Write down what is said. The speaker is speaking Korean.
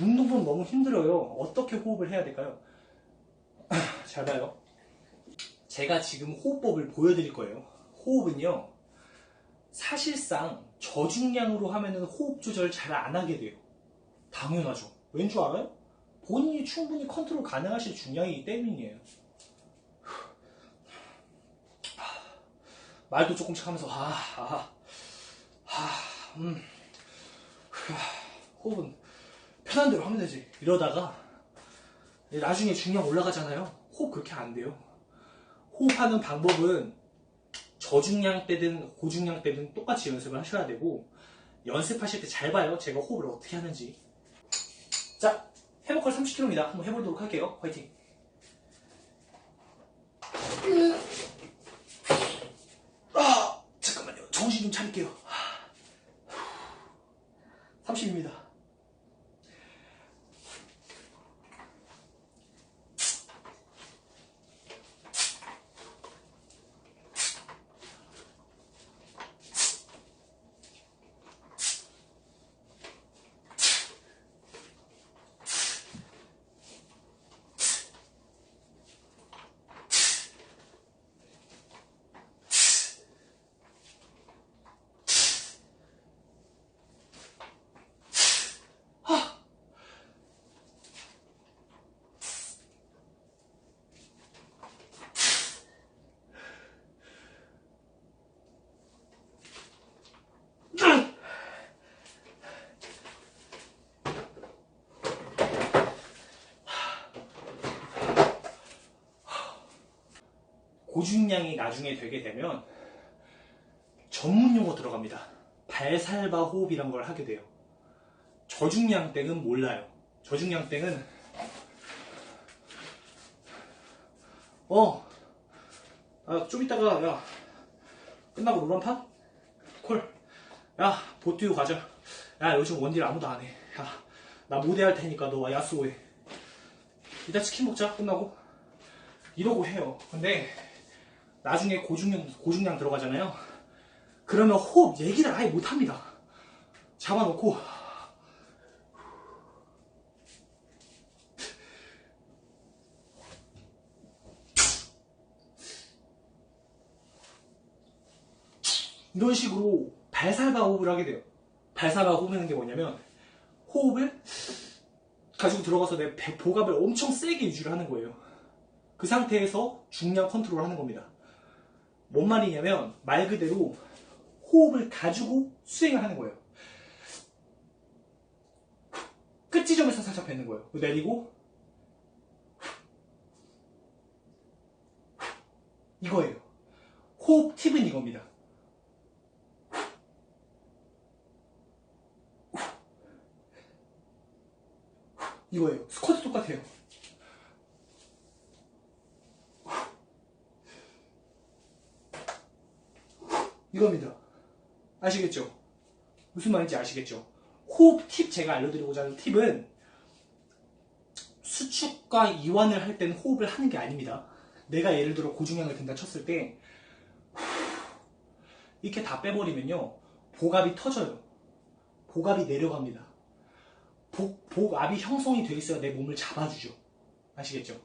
운동은 너무 힘들어요. 어떻게 호흡을 해야 될까요? 잘 봐요. 제가 지금 호흡법을 보여드릴 거예요. 호흡은요, 사실상 저중량으로 하면은 호흡 조절 잘 안 하게 돼요. 당연하죠. 왠 줄 알아요? 본인이 충분히 컨트롤 가능하실 중량이기 때문이에요. 말도 조금씩 하면서 아, 아, 아, 음, 후, 호흡은 편한 대로 하면 되지. 이러다가 나중에 중량 올라가잖아요. 호흡 그렇게 안 돼요. 호흡하는 방법은 저중량 때든 고중량 때든 똑같이 연습을 하셔야 되고 연습하실 때 잘 봐요. 제가 호흡을 어떻게 하는지. 자, 회복할 30kg입니다. 한번 해보도록 할게요. 화이팅. 아, 잠깐만요. 정신 좀 차릴게요. 30입니다. 고중량이 나중에 되게 되면 전문 용어 들어갑니다. 발살바 호흡이란 걸 하게 돼요. 저중량 땡은 몰라요. 저중량 땡은 어, 아, 좀 이따가 야 끝나고 롤한판 콜. 야 보트유 가자. 야 요즘 원딜 아무도 안 해. 야나 모대할 테니까 너와 야스오해. 이따 치킨 먹자 끝나고 이러고 해요. 근데 나중에 고중량, 고중량 들어가잖아요. 그러면 호흡 얘기를 아예 못합니다. 잡아놓고 이런 식으로 발살바 호흡을 하게 돼요. 발살바 호흡하는 게 뭐냐면 호흡을 가지고 들어가서 내 배- 복압을 엄청 세게 유지를 하는 거예요. 그 상태에서 중량 컨트롤 하는 겁니다. 뭔 말이냐면 말 그대로 호흡을 가지고 수행을 하는 거예요. 끝 지점에서 살짝 뱉는 거예요. 내리고 이거예요. 호흡 팁은 이겁니다. 이거예요. 스쿼트 똑같아요. 이겁니다. 아시겠죠? 무슨 말인지 아시겠죠? 호흡 팁 제가 알려드리고자 하는 팁은 수축과 이완을 할 때는 호흡을 하는 게 아닙니다. 내가 예를 들어 고중량을 든다 쳤을 때 이렇게 다 빼버리면요 복압이 터져요. 복압이 내려갑니다. 복, 복압이 형성이 돼 있어야 내 몸을 잡아주죠. 아시겠죠?